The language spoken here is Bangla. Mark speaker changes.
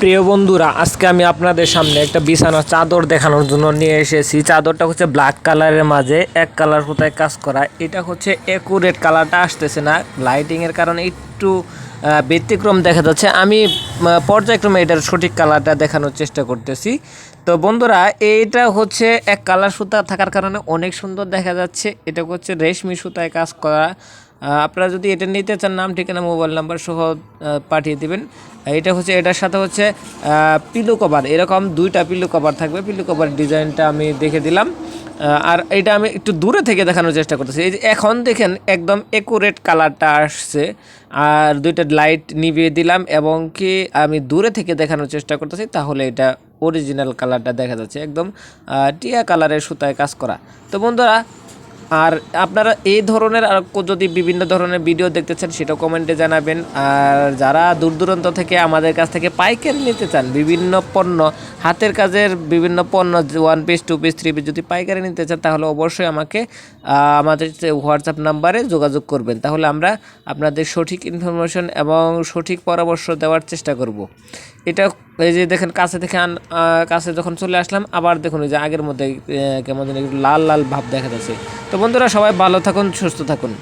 Speaker 1: প্রিয় বন্ধুরা, আজকে আমি আপনাদের সামনে একটা বিছানার চাদর দেখানোর জন্য নিয়ে এসেছি। চাদরটা হচ্ছে ব্ল্যাক কালারের মাঝে, এক কালার কোথায় কাজ করা। এটা হচ্ছে একুরেট কালারটা আসতেছে না। লাইটিংয়ের কারণে একটু ব্যতিক্রম দেখা যাচ্ছে। আমি পর্যায়ক্রমে এটার সঠিক কালারটা দেখানোর চেষ্টা করতেছি। তো বন্ধুরা, এইটা হচ্ছে এক কালার সুতা থাকার কারণে অনেক সুন্দর দেখা যাচ্ছে। এটা হচ্ছে রেশমি সুতায় কাজ করা। আপনারা যদি এটা নিতে চান, নাম, ঠিকানা, মোবাইল নাম্বার সহ পাঠিয়ে দিবেন। এটা হচ্ছে, এটার সাথে হচ্ছে পিলো কভার এরকম দুইটা পিলো কভার থাকবে। পিলো কভার ডিজাইনটা আমি দেখে দিলাম। আর এটা আমি একটু দূরে থেকে দেখানোর চেষ্টা করতেছি। এই যে এখন দেখেন, একদম একুরেট কালারটা আসছে। আর দুইটা লাইট নিভিয়ে দিলাম এবং কি আমি দূরে থেকে দেখানোর চেষ্টা করতেছি, তাহলে এটা অরিজিনাল কালারটা দেখা যাচ্ছে। একদম টিয়া কালারের সুতায় কাজ করা। তো বন্ধুরা আর আপনারা এই ধরনের আর যদি বিভিন্ন ধরনের ভিডিও দেখতে চান সেটা কমেন্টে জানাবেন। আর যারা দূর দূরান্ত থেকে আমাদের কাছ থেকে পাইকারি নিতে চান, বিভিন্ন পণ্য, হাতের কাজের বিভিন্ন পণ্য one piece two piece three piece যদি পাইকারি নিতে চান, তাহলে অবশ্যই আমাকে আমাদের হোয়াটসঅ্যাপ নাম্বারে যোগাযোগ করবেন। তাহলে আমরা আপনাদের সঠিক ইনফরমেশন এবং সঠিক পরামর্শ দেওয়ার চেষ্টা করব। এটা এই যে দেখেন, কাছে থেকে আন কাছে যখন চলে আসলাম, আবার দেখুন যে আগের মধ্যে কেমন যেন একটু লাল লাল ভাব দেখা যাচ্ছে। তো বন্ধুরা সবাই ভালো থাকুন সুস্থ থাকুন।